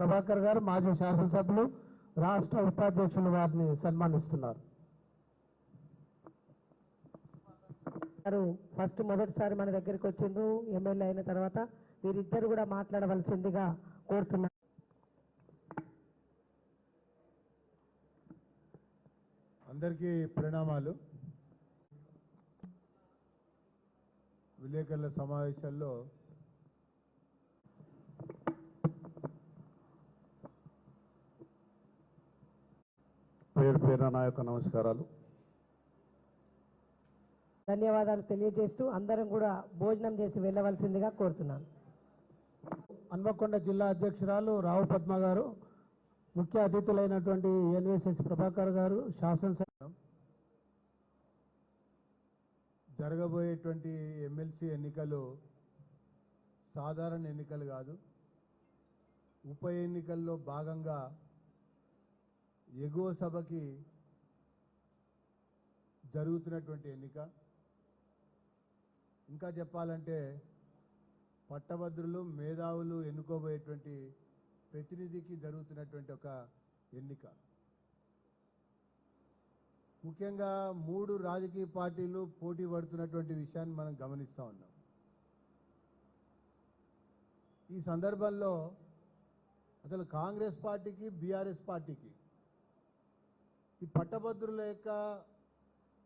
ప్రభాకర్ గారు మాజీ శాసనసభ్యులు రాష్ట్ర ఉపాధ్యక్షులు వారిని సన్మానిస్తున్నారు. గారు ఫస్ట్ మొదటిసారి మన దగ్గరికి వచ్చిండ్రు ఎమ్మెల్యే అయిన తర్వాత వీరిద్దరు కూడా మాట్లాడవలసిందిగా కోరుతున్నారు అందరికీ ప్రణామాలు. విలేకరుల సమావేశాల్లో పేరు పేరున నా యొక్క నమస్కారాలు. ధన్యవాదాలు తెలియజేస్తూ అందరం కూడా భోజనం చేసి వెళ్ళవలసిందిగా కోరుతున్నాను. హన్మకొండ జిల్లా అధ్యక్షురాలు రావు పద్మ గారు ముఖ్య అతిథులైనటువంటి ఎన్విఎస్ఎస్ ప్రభాకర్ గారు శాసనసభ జరగబోయేటువంటి ఎమ్మెల్సీ ఎన్నికలు సాధారణ ఎన్నికలు కాదు. ఉప ఎన్నికల్లో భాగంగా ఎగువ సభకి జరుగుతున్నటువంటి ఎన్నిక. ఇంకా చెప్పాలంటే పట్టభద్రులు మేధావులు ఎన్నుకోబోయేటువంటి ప్రతినిధికి జరుగుతున్నటువంటి ఒక ఎన్నిక. ముఖ్యంగా మూడు రాజకీయ పార్టీలు పోటీ పడుతున్నటువంటి విషయాన్ని మనం గమనిస్తూ ఉన్నాం. ఈ సందర్భంలో అసలు కాంగ్రెస్ పార్టీకి బీఆర్ఎస్ పార్టీకి ఈ పట్టభద్రుల యొక్క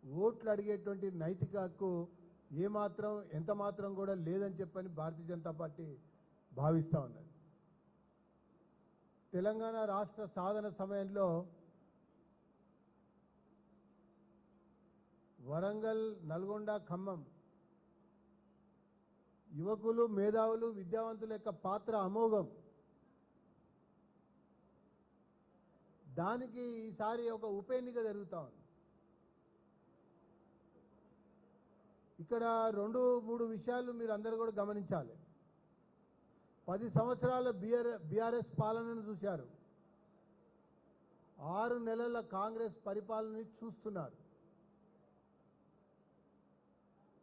ఓట్లు అడిగేటువంటి నైతిక హక్కు ఏమాత్రం ఎంత మాత్రం కూడా లేదని చెప్పని భారతీయ జనతా పార్టీ భావిస్తూ ఉన్నది. తెలంగాణ రాష్ట్ర సాధన సమయంలో వరంగల్ నల్గొండ ఖమ్మం యువకులు మేధావులు విద్యావంతుల యొక్క పాత్ర అమోఘం. దానికి ఈసారి ఒక ఉప ఎన్నిక జరుగుతూ ఉంది. ఇక్కడ రెండు మూడు విషయాలు మీరు అందరూ కూడా గమనించాలి. పది సంవత్సరాల బిఆర్ బీఆర్ఎస్ పాలనను చూశారు. ఆరు నెలల కాంగ్రెస్ పరిపాలనని చూస్తున్నారు.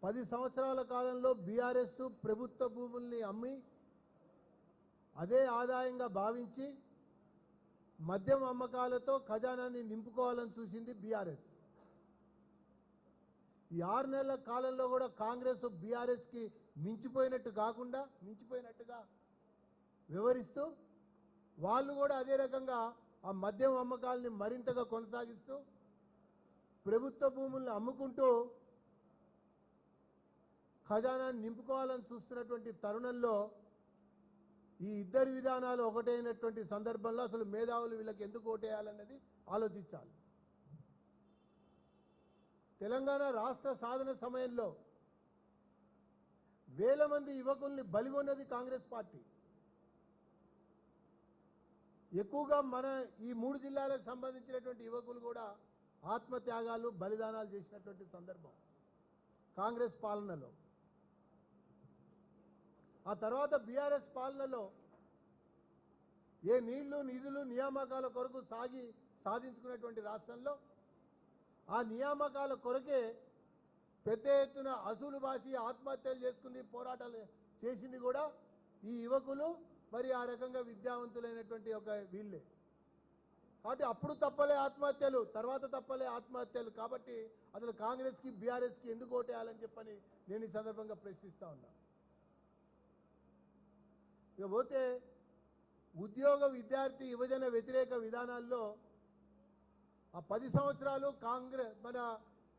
పది సంవత్సరాల కాలంలో బీఆర్ఎస్ ప్రభుత్వ భూముల్ని అమ్మి అదే ఆదాయంగా భావించి మద్యం అమ్మకాలతో ఖజానాన్ని నింపుకోవాలని చూసింది బీఆర్ఎస్. ఈ ఆరు నెలల కాలంలో కూడా కాంగ్రెస్ బీఆర్ఎస్కి మించిపోయినట్టు కాకుండా మించిపోయినట్టుగా వివరిస్తూ వాళ్ళు కూడా అదే రకంగా ఆ మద్యం అమ్మకాలని మరింతగా కొనసాగిస్తూ ప్రభుత్వ భూముల్ని అమ్ముకుంటూ ఖజానాన్ని నింపుకోవాలని చూస్తున్నటువంటి తరుణంలో ఈ ఇద్దరి విధానాలు ఒకటైనటువంటి సందర్భంలో అసలు మేధావులు వీళ్ళకి ఎందుకు ఓటేయాలన్నది ఆలోచించాలి. తెలంగాణ రాష్ట్ర సాధన సమయంలో వేల మంది యువకుల్ని బలిగొన్నది కాంగ్రెస్ పార్టీ. ఎక్కువగా మన ఈ మూడు జిల్లాలకు సంబంధించినటువంటి యువకులు కూడా ఆత్మత్యాగాలు బలిదానాలు చేసినటువంటి సందర్భం కాంగ్రెస్ పాలనలో. ఆ తర్వాత బీఆర్ఎస్ పాలనలో ఏ నీళ్ళు నిధులు నియామకాల కొరకు సాగి సాధించుకున్నటువంటి రాష్ట్రంలో ఆ నియామకాల కొరకే పెద్ద ఎత్తున అసూలు బాసి ఆత్మహత్యలు చేసుకుంది పోరాటాలు చేసింది కూడా ఈ యువకులు మరి ఆ రకంగా విద్యావంతులైనటువంటి ఒక వీళ్ళే. కాబట్టి అప్పుడు తప్పలే ఆత్మహత్యలు తర్వాత తప్పలే ఆత్మహత్యలు. కాబట్టి అసలు కాంగ్రెస్కి బీఆర్ఎస్కి ఎందుకు ఓటేయాలని చెప్పని నేను ఈ సందర్భంగా ప్రశ్నిస్తా ఉన్నా. ఇక పోతే ఉద్యోగ విద్యార్థి యువజన వ్యతిరేక విధానాల్లో ఆ పది సంవత్సరాలు కాంగ్రెస్ మన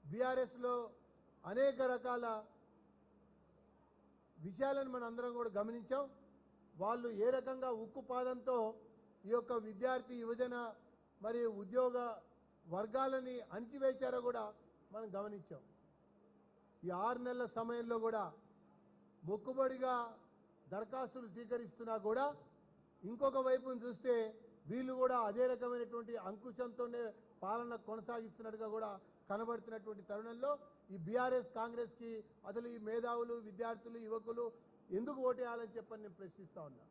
బీఆర్ఎస్లో అనేక రకాల విషయాలను మనం అందరం కూడా గమనించాం. వాళ్ళు ఏ రకంగా ఉక్కు పాదంతో ఈ యొక్క విద్యార్థి యువజన మరియు ఉద్యోగ వర్గాలని అణిచివేశారో కూడా మనం గమనించాం. ఈ ఆరు నెలల సమయంలో కూడా మొక్కుబడిగా దరఖాస్తులు స్వీకరిస్తున్నా కూడా ఇంకొక వైపును చూస్తే వీళ్ళు కూడా అదే రకమైనటువంటి అంకుశంతోనే పాలన కొనసాగిస్తున్నట్టుగా కూడా కనబడుతున్నటువంటి తరుణంలో ఈ బీఆర్ఎస్ కాంగ్రెస్కి అసలు ఈ మేధావులు విద్యార్థులు యువకులు ఎందుకు ఓటేయాలని చెప్పని నేను ప్రశ్నిస్తా ఉన్నా.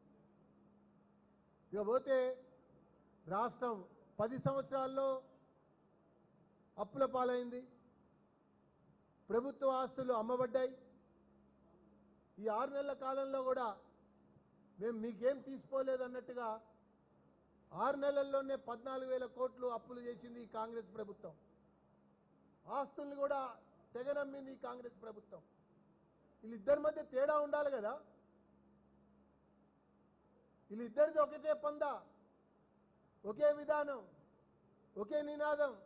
ఇక పోతే రాష్ట్రం పది సంవత్సరాల్లో అప్పుల పాలైంది. ప్రభుత్వ ఆస్తులు అమ్మబడ్డాయి. ఈ ఆరు నెలల కాలంలో కూడా మేము మీకేం తీసుకోలేదు అన్నట్టుగా ఆరు నెలల్లోనే పద్నాలుగు వేల కోట్లు అప్పులు చేసింది ఈ కాంగ్రెస్ ప్రభుత్వం. ఆస్తుల్ని కూడా తెగనమ్మింది ఈ కాంగ్రెస్ ప్రభుత్వం. వీళ్ళిద్దరి మధ్య తేడా ఉండాలి కదా? వీళ్ళిద్దరిది ఒకటే పంద ఒకే విధానం ఒకే నినాదం.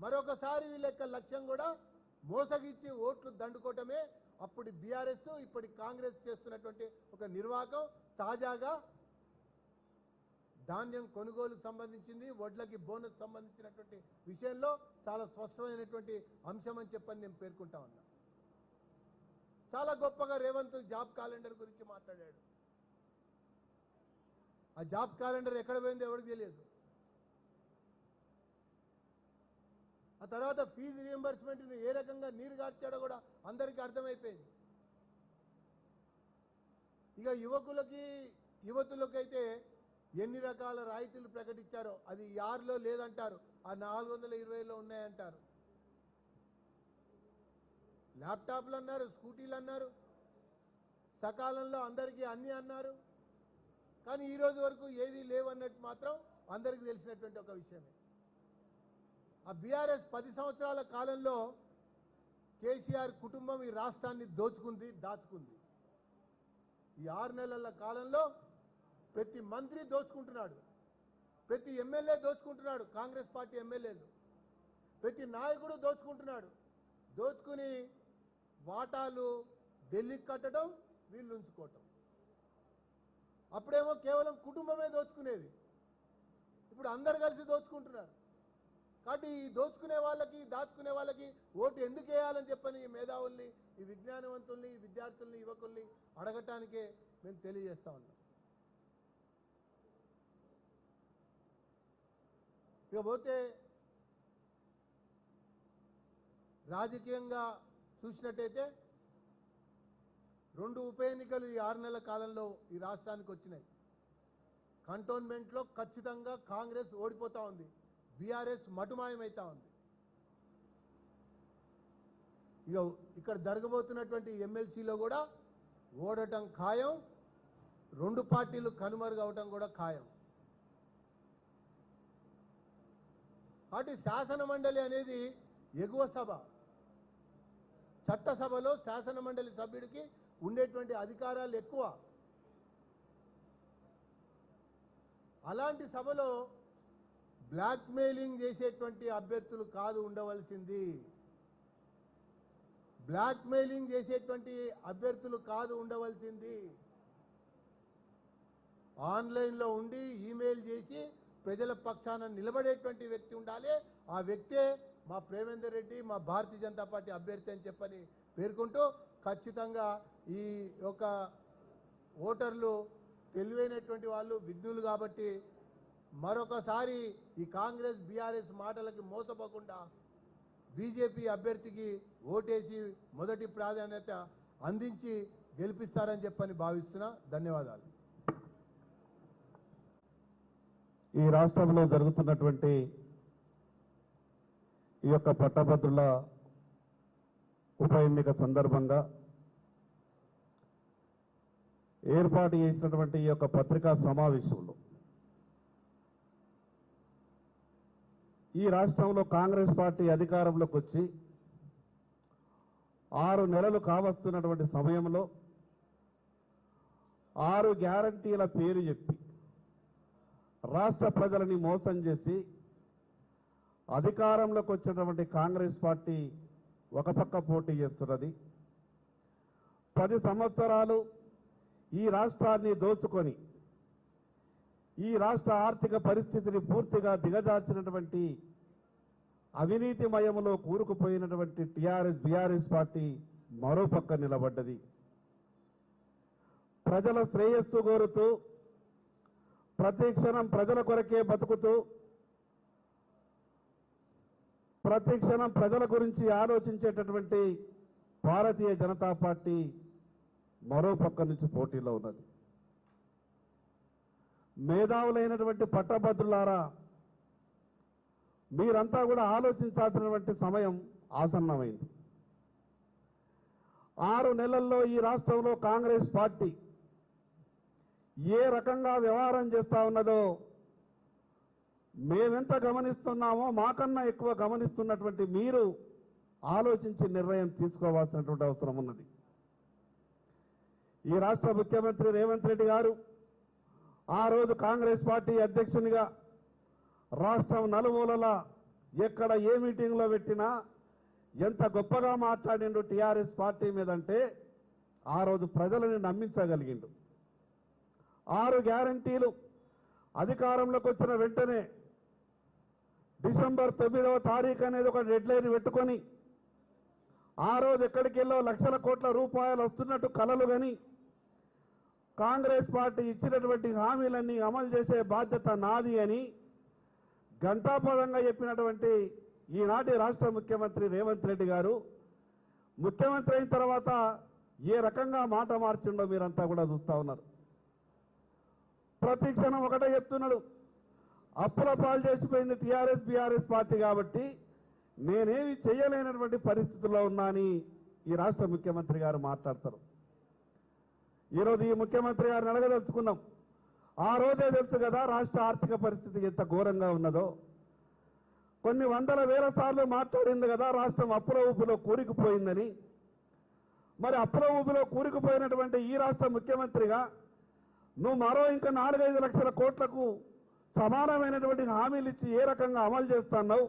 మరొకసారి వీళ్ళ యొక్క లక్ష్యం కూడా మోసగిచ్చి ఓట్లు దండుకోవటమే. అప్పుడు బీఆర్ఎస్ ఇప్పటి కాంగ్రెస్ చేస్తున్నటువంటి ఒక నిర్వాహకం తాజాగా ధాన్యం కొనుగోలుకు సంబంధించింది వడ్లకి బోనస్ సంబంధించినటువంటి విషయంలో చాలా స్పష్టమైనటువంటి అంశం అని చెప్పని నేను పేర్కొంటా ఉన్నా. చాలా గొప్పగా రేవంత్ జాబ్ క్యాలెండర్ గురించి మాట్లాడాడు. ఆ జాబ్ క్యాలెండర్ ఎక్కడ పోయిందో ఎవరికి తెలియదు. ఆ తర్వాత ఫీజు రియంబర్స్మెంట్ని ఏ రకంగా నీరు గార్చాడో కూడా అందరికీ అర్థమైపోయింది. ఇక యువకులకి యువతులకైతే ఎన్ని రకాల రాయితీలు ప్రకటించారో అది యార్లో లేదంటారు ఆ నాలుగు వందల ఇరవైలో ఉన్నాయంటారు. ల్యాప్టాప్లు అన్నారు స్కూటీలు అన్నారు సకాలంలో అందరికీ అన్నీ అన్నారు. కానీ ఈ రోజు వరకు ఏవీ లేవన్నట్టు మాత్రం అందరికీ తెలిసినటువంటి ఒక విషయమే. ఆ బీఆర్ఎస్ పది సంవత్సరాల కాలంలో కేసీఆర్ కుటుంబం ఈ రాష్ట్రాన్ని దోచుకుంది దాచుకుంది. ఈ ఆరు నెలల కాలంలో ప్రతి మంత్రి దోచుకుంటున్నాడు. ప్రతి ఎమ్మెల్యే దోచుకుంటున్నాడు కాంగ్రెస్ పార్టీ ఎమ్మెల్యేలు. ప్రతి నాయకుడు దోచుకుంటున్నాడు. దోచుకుని వాటాలు ఢిల్లీకి కట్టడం వీళ్ళు ఉంచుకోవటం. అప్పుడేమో కేవలం కుటుంబమే దోచుకునేది. ఇప్పుడు అందరు కలిసి దోచుకుంటున్నారు. కాబట్టి ఈ దోచుకునే వాళ్ళకి దాచుకునే వాళ్ళకి ఓటు ఎందుకు వేయాలని చెప్పని ఈ మేధావుల్ని ఈ విజ్ఞానవంతుల్ని ఈ విద్యార్థుల్ని యువకుల్ని అడగటానికే మేము తెలియజేస్తా ఉన్నాం. ఇకపోతే రాజకీయంగా చూసినట్టయితే రెండు ఉప ఎన్నికలు ఈ ఆరు నెలల కాలంలో ఈ రాష్ట్రానికి వచ్చినాయి. కంటోన్మెంట్లో ఖచ్చితంగా కాంగ్రెస్ ఓడిపోతూ ఉంది. బీఆర్ఎస్ మటుమాయమవుతా ఉంది. ఇక ఇక్కడ జరగబోతున్నటువంటి ఎమ్మెల్సీలో కూడా ఓడటం ఖాయం రెండు పార్టీలు కనుమరుగవటం కూడా ఖాయం. కాబట్టి శాసన మండలి అనేది ఎగువ సభ. చట్టసభలో శాసన మండలి సభ్యుడికి ఉండేటువంటి అధికారాలు ఎక్కువ. అలాంటి సభలో బ్లాక్మెయిలింగ్ చేసేటువంటి అభ్యర్థులు కాదు ఉండవలసింది. బ్లాక్మెయిలింగ్ చేసేటువంటి అభ్యర్థులు కాదు ఉండవలసింది. ఆన్లైన్లో ఉండి ఈమెయిల్ చేసి ప్రజల పక్షాన నిలబడేటువంటి వ్యక్తి ఉండాలి. ఆ వ్యక్తే మా ప్రేమేందర్ రెడ్డి మా భారతీయ జనతా పార్టీ అభ్యర్థి అని చెప్పని పేర్కొంటూ ఖచ్చితంగా ఈ యొక్క ఓటర్లు తెలివైనటువంటి వాళ్ళు విఘ్నులు కాబట్టి మరొకసారి ఈ కాంగ్రెస్ బీఆర్ఎస్ మాటలకి మోసపోకుండా బీజేపీ అభ్యర్థికి ఓటేసి మొదటి ప్రాధాన్యత అందించి గెలిపిస్తారని చెప్పని భావిస్తున్నా. ధన్యవాదాలు. ఈ రాష్ట్రంలో జరుగుతున్నటువంటి ఈ యొక్క పట్టభద్రుల ఉప ఎన్నిక సందర్భంగా ఏర్పాటు చేసినటువంటి ఈ యొక్క పత్రికా సమావేశంలో ఈ రాష్ట్రంలో కాంగ్రెస్ పార్టీ అధికారంలోకి వచ్చి ఆరు నెలలు కావస్తున్నటువంటి సమయంలో ఆరు గ్యారంటీల పేరు చెప్పి రాష్ట్ర ప్రజలని మోసం చేసి అధికారంలోకి వచ్చినటువంటి కాంగ్రెస్ పార్టీ ఒక పక్క పోటీ చేస్తున్నది. పది సంవత్సరాలు ఈ రాష్ట్రాన్ని దోచుకొని ఈ రాష్ట్ర ఆర్థిక పరిస్థితిని పూర్తిగా దిగజార్చినటువంటి అవినీతిమయములో కూరుకుపోయినటువంటి టిఆర్ఎస్ బీఆర్ఎస్ పార్టీ మరో పక్క నిలబడ్డది. ప్రజల శ్రేయస్సు కోరుతూ ప్రతి క్షణం ప్రజల కొరకే బతుకుతూ ప్రతి క్షణం ప్రజల గురించి ఆలోచించేటటువంటి భారతీయ జనతా పార్టీ మరో పక్క నుంచి పోటీలో ఉన్నది. మేధావులైనటువంటి పట్టభద్రులారా మీరంతా కూడా ఆలోచించాల్సినటువంటి సమయం ఆసన్నమైంది. ఆరు నెలల్లో ఈ రాష్ట్రంలో కాంగ్రెస్ పార్టీ ఏ రకంగా వ్యవహారం చేస్తా ఉన్నదో మేమెంత గమనిస్తున్నామో మాకన్నా ఎక్కువ గమనిస్తున్నటువంటి మీరు ఆలోచించి నిర్ణయం తీసుకోవాల్సినటువంటి అవసరం ఉన్నది. ఈ రాష్ట్ర ముఖ్యమంత్రి రేవంత్ రెడ్డి గారు ఆ రోజు కాంగ్రెస్ పార్టీ అధ్యక్షునిగా రాష్ట్రం నలుమూలల ఎక్కడ ఏ మీటింగ్లో పెట్టినా ఎంత గొప్పగా మాట్లాడిండు టీఆర్ఎస్ పార్టీ మీదంటే ఆ రోజు ప్రజలని నమ్మించగలిగిండు. ఆరు గ్యారంటీలు. అధికారంలోకి వచ్చిన వెంటనే డిసెంబర్ తొమ్మిదవ తారీఖు అనేది ఒక డెడ్ లైన్ పెట్టుకొని ఆ రోజు ఎక్కడికి వెళ్ళో లక్షల కోట్ల రూపాయలు వస్తున్నట్టు కలలు కానీ కాంగ్రెస్ పార్టీ ఇచ్చినటువంటి హామీలన్నీ అమలు చేసే బాధ్యత నాది అని ఘంటాపదంగా చెప్పినటువంటి ఈనాటి రాష్ట్ర ముఖ్యమంత్రి రేవంత్ రెడ్డి గారు ముఖ్యమంత్రి అయిన తర్వాత ఏ రకంగా మాట మార్చిండో మీరంతా కూడా చూస్తా ఉన్నారు. ప్రతి క్షణం ఒకటే చెప్తున్నాడు. అప్పుల పాలు చేసిపోయింది టీఆర్ఎస్ బీఆర్ఎస్ పార్టీ కాబట్టి నేనేమి చేయలేనటువంటి పరిస్థితుల్లో ఉన్నా అని ఈ రాష్ట్ర ముఖ్యమంత్రి గారు మాట్లాడతారు. ఈరోజు ఈ ముఖ్యమంత్రి గారిని అడగదలుచుకున్నాం. ఆ రోజే తెలుసు కదా రాష్ట్ర ఆర్థిక పరిస్థితి ఎంత ఘోరంగా ఉన్నదో. కొన్ని వందల వేల సార్లు మాట్లాడింది కదా రాష్ట్రం అప్పుల ఊపిలో కూరుకుపోయిందని. మరి అప్పుల ఊపిలో కూరుకుపోయినటువంటి ఈ రాష్ట్ర ముఖ్యమంత్రిగా నువ్వు మరో ఇంకా నాలుగైదు లక్షల కోట్లకు సమానమైనటువంటి హామీలు ఇచ్చి ఏ రకంగా అమలు చేస్తున్నావు?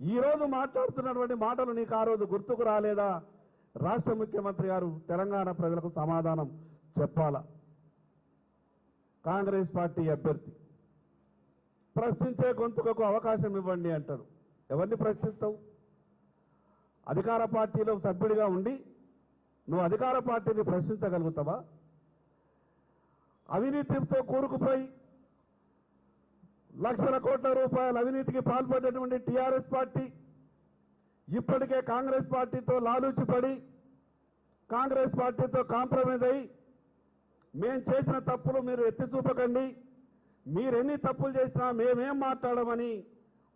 ఈరోజు మాట్లాడుతున్నటువంటి మాటలు నీకు ఆ రోజు గుర్తుకు రాలేదా? రాష్ట్ర ముఖ్యమంత్రి గారు తెలంగాణ ప్రజలకు సమాధానం చెప్పాలా. కాంగ్రెస్ పార్టీ అభ్యర్థి ప్రశ్నించే గొంతుకకు అవకాశం ఇవ్వండి అంటారు. ఎవరిని ప్రశ్నిస్తావు? అధికార పార్టీలో సభ్యుడిగా ఉండి నువ్వు అధికార పార్టీని ప్రశ్నించగలుగుతావా? అవినీతితో కూరుకుపోయి లక్షల కోట్ల రూపాయల అవినీతికి పాల్పడినటువంటి టీఆర్ఎస్ పార్టీ ఇప్పటికే కాంగ్రెస్ పార్టీతో లాలూచిపడి కాంగ్రెస్ పార్టీతో కాంప్రమైజ్ అయి మేం చేసిన తప్పులు మీరు ఎత్తి చూపకండి. మీరెన్ని తప్పులు చేసినా మేమేం మాట్లాడమని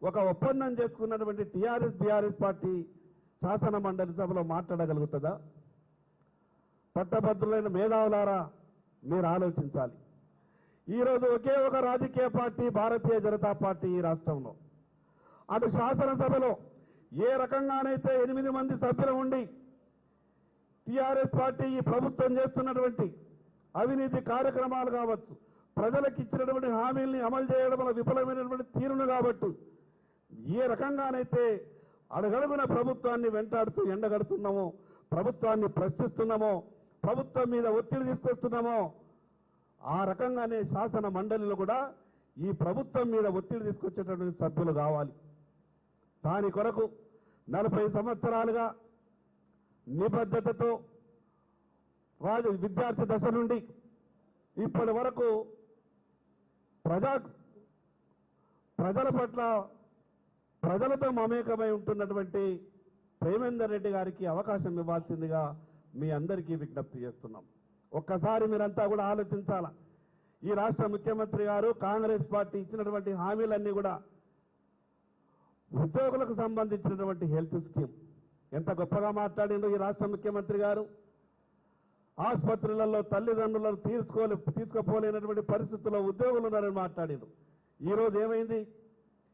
ఒక ఒప్పందం చేసుకున్నటువంటి టీఆర్ఎస్ బీఆర్ఎస్ పార్టీ శాసన మండలి సభలో మాట్లాడగలుగుతుందా? పట్టభద్రులైన మేధావులారా మీరు ఆలోచించాలి. ఈరోజు ఒకే ఒక రాజకీయ పార్టీ భారతీయ జనతా పార్టీ ఈ రాష్ట్రంలో. అటు శాసనసభలో ఏ రకంగానైతే ఎనిమిది మంది సభ్యులు ఉండి టీఆర్ఎస్ పార్టీ ఈ ప్రభుత్వం చేస్తున్నటువంటి అవినీతి కార్యక్రమాలు కావచ్చు ప్రజలకు ఇచ్చినటువంటి హామీల్ని అమలు చేయడంలో విఫలమైనటువంటి తీరును కాబట్టి ఏ రకంగానైతే అడగడుగున ప్రభుత్వాన్ని వెంటాడుతూ ఎండగడుతున్నామో ప్రభుత్వాన్ని ప్రశ్నిస్తున్నామో ప్రభుత్వం మీద ఒత్తిడి తీసుకొస్తున్నామో ఆ రకంగానే శాసన మండలిలో కూడా ఈ ప్రభుత్వం మీద ఒత్తిడి తీసుకొచ్చేటటువంటి సభ్యులు కావాలి. దాని కొరకు నలభై సంవత్సరాలుగా నిబద్ధతతో రాజు విద్యార్థి దశ నుండి ఇప్పటి వరకు ప్రజా ప్రజల పట్ల ప్రజలతో మమేకమై ఉంటున్నటువంటి ప్రేమేందర్ రెడ్డి గారికి అవకాశం ఇవ్వాల్సిందిగా మీ అందరికీ విజ్ఞప్తి చేస్తున్నాం. ఒక్కసారి మీరంతా కూడా ఆలోచించాల? ఈ రాష్ట్ర ముఖ్యమంత్రి గారు కాంగ్రెస్ పార్టీ ఇచ్చినటువంటి హామీలన్నీ కూడా ఉద్యోగులకు సంబంధించినటువంటి హెల్త్ స్కీమ్. ఎంత గొప్పగా మాట్లాడిండు ఈ రాష్ట్ర ముఖ్యమంత్రి గారు? ఆసుపత్రులలో తల్లిదండ్రులను తీసుకోలే తీసుకుపోలేనటువంటి పరిస్థితుల్లో ఉద్యోగులు ఉన్నారని మాట్లాడిండు ఈ రోజు ఏమైంది?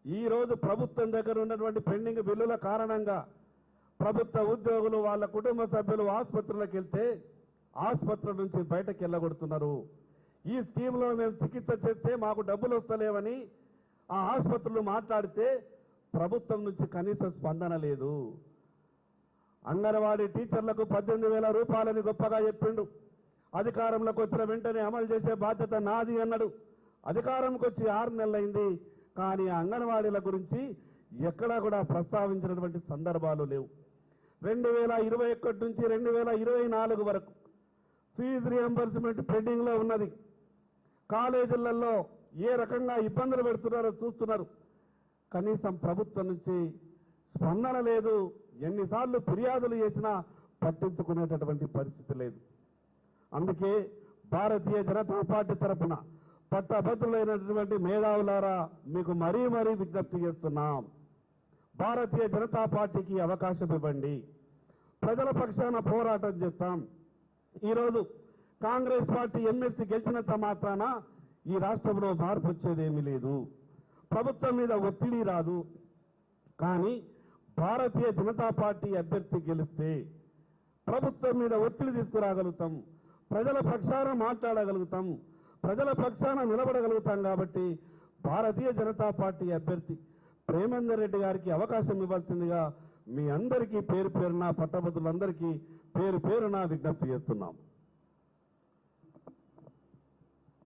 ఈ రోజు ప్రభుత్వం దగ్గర ఉన్నటువంటి పెండింగ్ బిల్లుల కారణంగా ప్రభుత్వ ఉద్యోగులు వాళ్ళ కుటుంబ సభ్యులు ఆసుపత్రులకు వెళ్తే ఆసుపత్రుల నుంచి బయటకు వెళ్ళగొడుతున్నారు. ఈ స్కీమ్లో మేము చికిత్స చేస్తే మాకు డబ్బులు వస్తలేవని ఆ ఆసుపత్రులు మాట్లాడితే ప్రభుత్వం నుంచి కనీస స్పందన లేదు. అంగన్వాడీ టీచర్లకు పద్దెనిమిది వేల రూపాయలని గొప్పగా చెప్పిండు. అధికారంలోకి వచ్చిన వెంటనే అమలు చేసే బాధ్యత నాది అన్నాడు. అధికారంకి వచ్చి ఆరు నెలలైంది. కానీ అంగన్వాడీల గురించి ఎక్కడా కూడా ప్రస్తావించినటువంటి సందర్భాలు లేవు. రెండు వేల ఇరవై ఒకటి నుంచి రెండు వేల ఇరవై నాలుగు వరకు ఫీజు రియంబర్స్మెంట్ పెండింగ్లో ఉన్నది. కాలేజీలలో ఏ రకంగా ఇబ్బందులు పెడుతున్నారో చూస్తున్నారు. కనీసం ప్రభుత్వం నుంచి స్పందన లేదు. ఎన్నిసార్లు ఫిర్యాదులు చేసినా పట్టించుకునేటటువంటి పరిస్థితి లేదు. అందుకే భారతీయ జనతా పార్టీ తరఫున పట్టభద్రులైనటువంటి మేధావులారా మీకు మరీ మరీ విజ్ఞప్తి చేస్తున్నాం. భారతీయ జనతా పార్టీకి అవకాశం ఇవ్వండి. ప్రజల పక్షాన పోరాటం చేస్తాం. ఈరోజు కాంగ్రెస్ పార్టీ ఎమ్మెల్సీ గెలిచినంత మాత్రాన ఈ రాష్ట్రంలో మార్పు వచ్చేదేమీ లేదు. ప్రభుత్వం మీద ఒత్తిడి రాదు. కానీ భారతీయ జనతా పార్టీ అభ్యర్థి గెలిస్తే ప్రభుత్వం మీద ఒత్తిడి తీసుకురాగలుగుతాం. ప్రజల పక్షాన మాట్లాడగలుగుతాం. ప్రజల పక్షాన నిలబడగలుగుతాం కాబట్టి భారతీయ జనతా పార్టీ అభ్యర్థి ప్రేమేందర్ రెడ్డి గారికి అవకాశం ఇవ్వాల్సిందిగా మీ అందరికీ పేరు పేరున పట్టభద్రులందరికీ పేరు పేరున విజ్ఞప్తి చేస్తున్నాం.